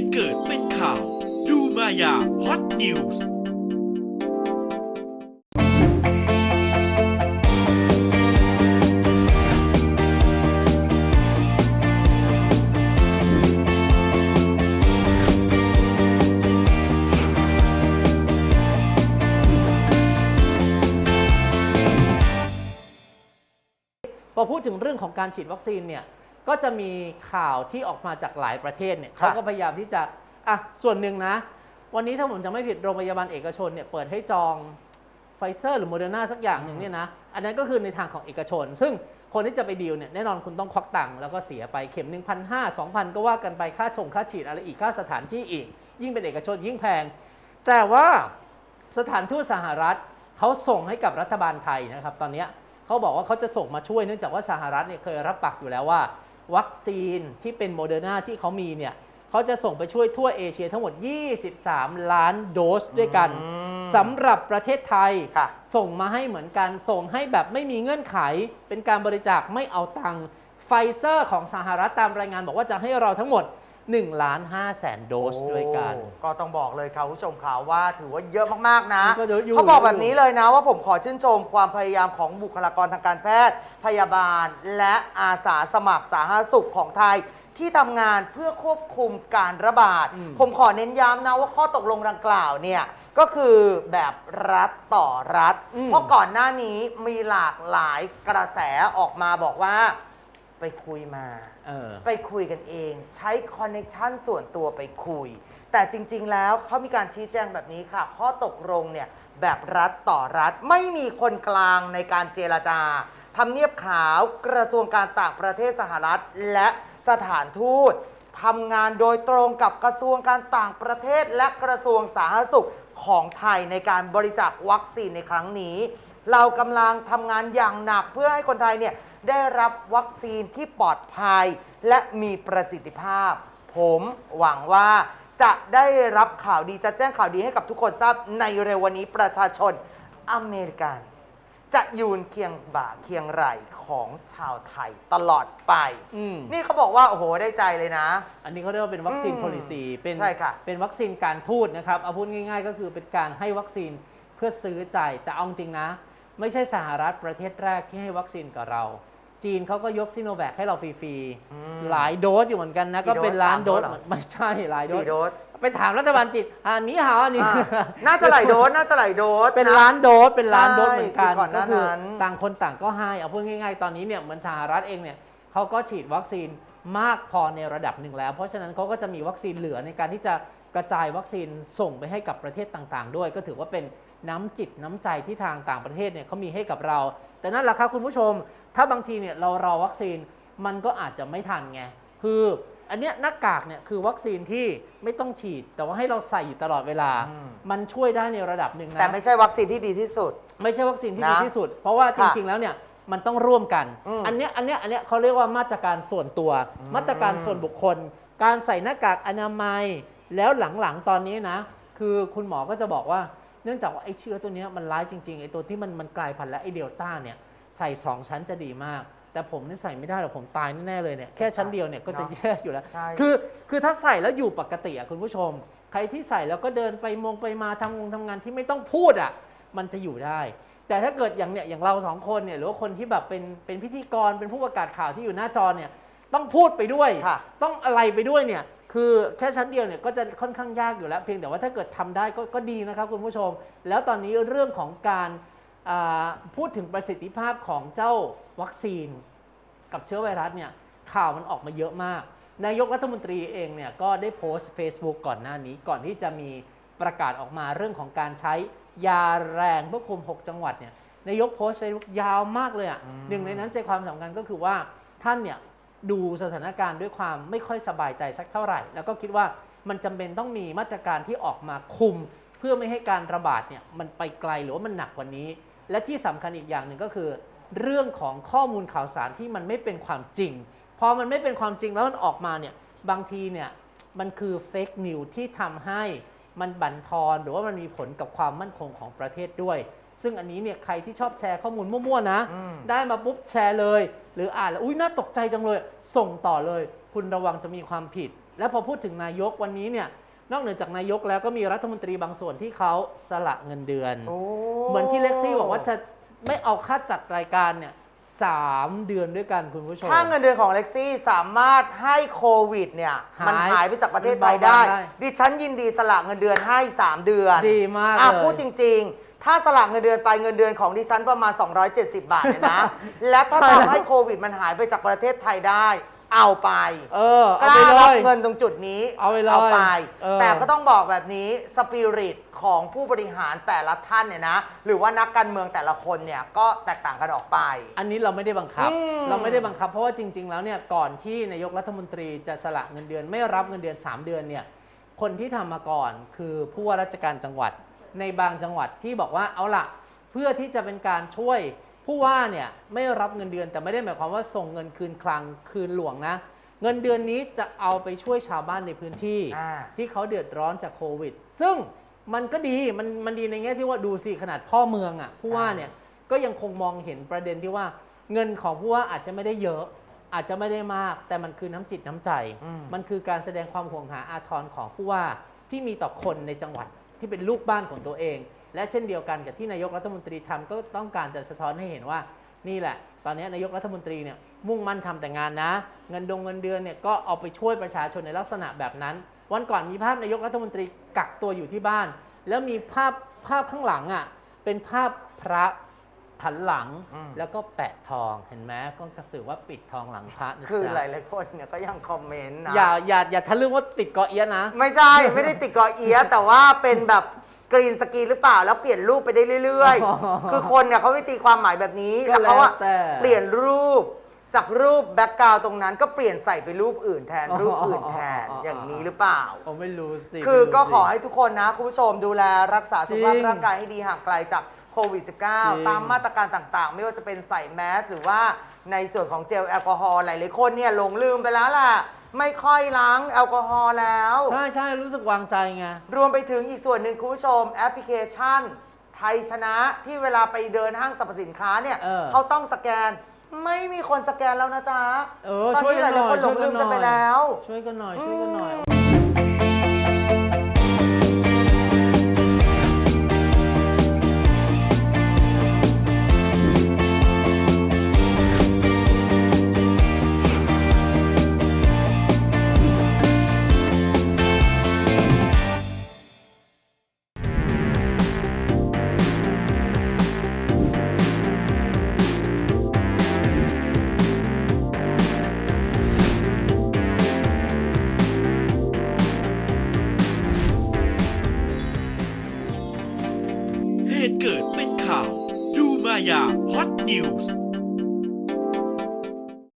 ตุเกิดเป็นข่าว ดูมายาฮอตนิวส์พอพูดถึงเรื่องของการฉีดวัคซีนเนี่ย ก็จะมีข่าวที่ออกมาจากหลายประเทศเนี่ยเขาก็พยายามที่จะอะส่วนหนึ่งนะ วันนี้ถ้าผมจะไม่ผิดโรงพยาบาลเอกชนเนี่ยเปิดให้จองไฟเซอร์หรือโมเดอร์นาสักอย่างหนึ่งเนี่ยนะอันนั้นก็คือในทางของเอกชน ซึ่งคนที่จะไปดีลเนี่ยแน่นอนคุณต้องควักตังค์แล้วก็เสียไปเข็ม 1 5 0 0 2,000 ก็ว่ากันไปค่าชงค่าฉีดอะไรอีกค่าสถานที่อีก ยิ่งเป็นเอกชนยิ่งแพง แต่ว่าสถานทูตสหรัฐเขาส่งให้กับรัฐบาลไทยนะครับ ตอนเนี้ยเขาบอกว่าเขาจะส่งมาช่วยเนื่องจากว่าสหรัฐเนี่ยเคยรับปากอยู่แล้วว่า วัคซีนที่เป็นโมเดอร์นาที่เขามีเนี่ยเขาจะส่งไปช่วยทั่วเอเชียทั้งหมด 23 ล้านโดสด้วยกันสำหรับประเทศไทยค่ะส่งมาให้เหมือนกัน ส่งให้แบบไม่มีเงื่อนไข เป็นการบริจาคไม่เอาตังค์ไฟเซอร์ของสหรัฐตามรายงานบอกว่าจะให้เราทั้งหมด 1ล้าน5แสนโดสด้วยกัน โอ้ก็ต้องบอกเลยค่ะคุณผู้ชมข่าวว่าถือว่าเยอะมาก ๆ นะมันก็เยอะอยู่ เขาบอกแบบนี้เลยนะว่าผมขอชื่นชมความพยายามของบุคลากรทางการแพทย์ พยาบาล และอาสาสมัครสาธารณสุขของไทย ที่ทำงานเพื่อควบคุมการระบาด อืม ผมขอเน้นย้ำนะว่าข้อตกลงดังกล่าวเนี่ยก็คือแบบรัฐต่อรัฐเพราะก่อนหน้านี้มีหลากหลายกระแสออกมาบอกว่า ไปคุยมา เออ ไปคุยกันเอง ใช้คอนเน c ชันส่วนตัวไปคุย แต่จริง ๆ แล้วเขามีการชี้แจงแบบนี้ค่ะ ข้อตกลงเนี่ยแบบรัฐต่อรัฐไม่มีคนกลางในการเจรจาทำเนียบขาวกระทรวงการต่างประเทศสหรัฐ และสถานทูตทำงานโดยตรงกับกระทรวงการต่างประเทศ และกระทรวงสาธารณสุขของไทยในการบริจาควัคซีนในครั้งนี้ เรากำลังทำงานอย่างหนักเพื่อให้คนไทยเนี่ย ได้รับวัคซีนที่ปลอดภัย และมีประสิทธิภาพ ผมหวังว่าจะได้รับข่าวดีจะแจ้งข่าวดีให้กับทุกคนทราบในเร็ววันนี้ประชาชนอเมริกัน จะยืนเคียงบ่าเคียงไหล่ของชาวไทยตลอดไป อืม นี่เขาบอกว่า โอ้โห ได้ใจเลยนะ อันนี้เขาเรียกว่าเป็นวัคซีนอืม policy เป็นใช่ค่ะเป็นวัคซีนการทูตนะครับเอาพูดง่าย ๆ ก็คือเป็นการให้วัคซีนเพื่อซื้อใจแต่เอาจริงนะ ไม่ใช่สหรัฐประเทศแรกที่ให้วัคซีนกับเรา จีนเขาก็ยกซิโนแวคให้เราฟรีๆ หลายโดสอยู่เหมือนกันนะกี่ก็โดสเป็นล้านสามโดโดสสเหรอไม่ใช่หลายโดสสี่โดส ไปถามรัฐบาลจีนอันนี้หาอันนี้อ่าน่าจะหลายโดส น่าจะหลายโดส เป็นะล้านโดส เป็นล้านโดสใช่เหมือนกันคือก่อนหก็น้าคือนั้นต่างคนต่างก็ให้ เอาพูดง่าย ๆ ตอนนี้เนี่ยเหมือนสหรัฐเองเนี่ยเขาก็ฉีดวัคซีนมากพอในระดับหนึ่งแล้ว เพราะฉะนั้นเขาก็จะมีวัคซีนเหลือในการที่จะกระจายวัคซีนส่งไปให้กับประเทศต่างๆ ด้วย ก็ถือว่าเป็น น้ำจิตน้ำใจที่ทางต่างประเทศเนี่ยเขามีให้กับเรา แต่นั่นแหละครับคุณผู้ชม ถ้าบางทีเนี่ยเรารอวัคซีนมันก็อาจจะไม่ทันไง คืออันเนี้ยหน้ากากเนี่ยคือวัคซีนที่ไม่ต้องฉีด แต่ว่าให้เราใส่อยู่ตลอดเวลา มันช่วยได้ในระดับหนึ่งนะ แต่ไม่ใช่วัคซีนที่ดีที่สุด ไม่ใช่วัคซีนที่นะดีที่สุด เพราะว่าจค่ะริง ๆ แล้วเนี่ยมันต้องร่วมกันอืมอันเนี้ยอันเนี้ยอันเนี้ยเขาเรียกว่ามาตรการส่วนตัว มาตรการส่วนบุคคล การใส่หน้ากากอนามัย แล้วหลังๆตอนนี้นะ คือคุณหมอก็จะบอกว่า เนื่องจากว่าไอ้เชื้อตัวเนี้ยมันร้ายจริงๆไอ้ตัวที่มันมันกลายพันธุ์และไอ้เดลต้าเนี่ยใส่สองชั้นจะดีมาก แต่ผมนี่ใส่ไม่ได้หรอกผมตายแน่ๆเลยเนี่ยแค่ชั้นเดียวเนี่ยก็จะแย่อยู่แล้ว ใช่ คือคือถ้าใส่แล้วอยู่ปกติอะคุณผู้ชม ใครที่ใส่แล้วก็เดินไปมองไปมาทำงงทำงานที่ไม่ต้องพูดอะมันจะอยู่ได้ แต่ถ้าเกิดอย่างเนี่ยอย่างเราสองคนเนี่ยหรือว่าคนที่แบบเป็นเป็นพิธีกรเป็นผู้ประกาศข่าวที่อยู่หน้าจอเนี่ยต้องพูดไปด้วย ค่ะ ต้องอะไรไปด้วยเนี่ย คือแค่ชั้นเดียวเนี่ยก็จะค่อนข้างยากอยู่แล้ว เพียงแต่ว่าถ้าเกิดทำได้ก็ก็ดีนะครับคุณผู้ชม แล้วตอนนี้เรื่องของการอ่าพูดถึงประสิทธิภาพของเจ้าวัคซีน กับเชื้อไวรัสเนี่ยข่าวมันออกมาเยอะมาก นายกรัฐมนตรีเองเนี่ยก็ได้โพสต์ Facebook ก่อนหน้านี้ก่อนที่จะมีประกาศออกมาเรื่องของการใช้ยาแรงเพื่อคุม 6 จังหวัดเนี่ยนายกโพสต์ Facebook ยาวมากเลยอะ่ะหนึ่งในนั้นใจความสำคัญก็คือว่าท่านเนี่ย ดูสถานการณ์ด้วยความไม่ค่อยสบายใจสักเท่าไหร่ แล้วก็คิดว่ามันจำเป็นต้องมีมาตรการที่ออกมาคุม เพื่อไม่ให้การระบาดเนี่ยมันไปไกลหรือว่ามันหนักกว่านี้ และที่สำคัญอีกอย่างหนึ่งก็คือ เรื่องของข้อมูลข่าวสารที่มันไม่เป็นความจริงพอมันไม่เป็นความจริงแล้วมันออกมาเนี่ยบางทีเนี่ยมันคือเฟกนิวที่ทำให้มันบั่นทอนหรือว่ามันมีผลกับความมั่นคงของประเทศด้วย ซึ่งอันนี้เนี่ยใครที่ชอบแชร์ข้อมูลมั่วๆนะอืมได้มาปุ๊บแชร์เลย หรืออ่านแล้วอุ้ยน่าตกใจจังเลย ส่งต่อเลย คุณระวังจะมีความผิด แล้วพอพูดถึงนายกวันนี้เนี่ยนอกเหนือจากนายกแล้วก็มีรัฐมนตรีบางส่วนที่เขาสละเงินเดือนโอ้เหมือนที่เล็กซี่บอกว่าจะไม่เอาค่าจัดรายการเนี่ยสามเดือนด้วยกันคุณผู้ชม ถ้าเงินเดือนของเล็กซี่สามารถให้โควิดเนี่ยหายมันหายไปจากประเทศไทยมันได้เบาบางได้ ดิฉันยินดีสละเงินเดือนให้ 3 เดือน ดีมากอะเลยพูดจริง ๆ ถ้าสละเงินเดือนไปเงินเดือนของดิฉันประมาณ 270 บาทเนี่ยนะ และถ้าใช่แล้วทำให้โควิดมันหายไปจากประเทศไทยได้ เอาไปเออกเอาล้าไปเลรับย เงินตรงจุดนี้เอาไปเลยไป เออ แต่ก็ต้องบอกแบบนี้สปิริตของผู้บริหารแต่ละท่านเนี่ยนะ หรือว่านักการเมืองแต่ละคนเนี่ยก็แตกต่างกันออกไป อันนี้เราไม่ได้บังคับ อืม เราไม่ได้บังคับ เพราะว่าจริง ๆ แล้วเนี่ยก่อนที่นายกรัฐมนตรีจะสละเงินเดือน ไม่รับเงินเดือน 3 เดือนเนี่ยคนที่ทำมาก่อนคือผู้ว่าราชการจังหวัด ในบางจังหวัดที่บอกว่าเอาละเพื่อที่จะเป็นการช่วยผู้ว่าเนี่ยไม่รับเงินเดือนแต่ไม่ได้หมายความว่าส่งเงินคืนคลังคืนหลวงนะ เงินเดือนนี้จะเอาไปช่วยชาวบ้านในพื้นที่ อ่า ที่เขาเดือดร้อนจากโควิด ซึ่งมันก็ดีมันมันดีในแง่ที่ว่าดูสิขนาดพ่อเมืองอะผู้ว่าเนี่ยก็ยังคงมองเห็นประเด็นที่ว่าเงินของผู้ว่าอาจจะไม่ได้เยอะ อาจจะไม่ได้มาก แต่มันคือน้ำจิตน้ำใจ อืม มันคือการแสดงความห่วงหาอาทรของผู้ว่าที่มีต่อคนในจังหวัด ที่เป็นลูกบ้านของตัวเอง และเช่นเดียวกันกับที่นายกรัฐมนตรีทำก็ต้องการจะสะท้อนให้เห็นว่านี่แหละ ตอนนี้นายกรัฐมนตรีเนี่ยมุ่งมั่นทำแต่งานนะ เงินดงเงินเดือนเนี่ยก็เอาไปช่วยประชาชนในลักษณะแบบนั้น วันก่อนมีภาพนายกรัฐมนตรีกักตัวอยู่ที่บ้าน แล้วมีภาพภาพข้างหลังอะเป็นภาพพระ หันหลังอืม แล้วก็แปะทองเห็นไหมก็กระสือว่าปิดทองหลังพระนะคือหจ๊ะลายๆคนเนี่ยก็ยังคอมเมนต์นะ อย่าอย่าอย่าทะลึ่งว่าติดเกาะเอียะนะ ไม่ใช่ ไม่ได้ติดเกอเอียะแต่ว่าเป็นแบบกรีนสกรีนหรือเปล่าแล้วเปลี่ยนรูปไปได้เรื่อยอ๋อๆ คือคนเนี่ยเขาไปตีความหมายแบบนี้ก็แล้วเขาอะแล้วแต่เปลี่ยนรูปจากรูปแบ็กกราวตรงนั้นก็เปลี่ยนใส่ไปรูปอื่นแทนอ๋อรูปอื่นแทนอ๋ออ๋ออ อย่างนี้หรือเปล่า ผมไม่รู้สิคือไม่รู้ก็สิ ขอให้ทุกคนนะ คุณผู้ชมดูแลรักษาสุขภาพจริง ร่างกายให้ดีห่างไกลจาก โควิดจริง -19 ตามมาตรการต่างๆ ไม่ว่าจะเป็นใส่แมสหรือว่าในส่วนของเจลแอลกอฮอล์หลายๆคนเนี่ยหลงลืมไปแล้วล่ะ ไม่ค่อยล้างแอลกอฮอล์แล้ว ใช่ใช่รู้สึกวางใจไง รวมไปถึงอีกส่วนหนึ่งคุณผู้ชมแอปพลิเคชัน ไทยชนะที่เวลาไปเดินห้างสรรพสินค้าเนี่ยเออ เขาต้องสแกน ไม่มีคนสแกนแล้วนะจ๊ะเออตอนช่วยนี้กันหหลาน่ยอยๆคนหลงลืมกันไปแล้ว ช่วยกันหน่อยช่วยกันหน่อยเหตุเกิดเป็นข่าวดูม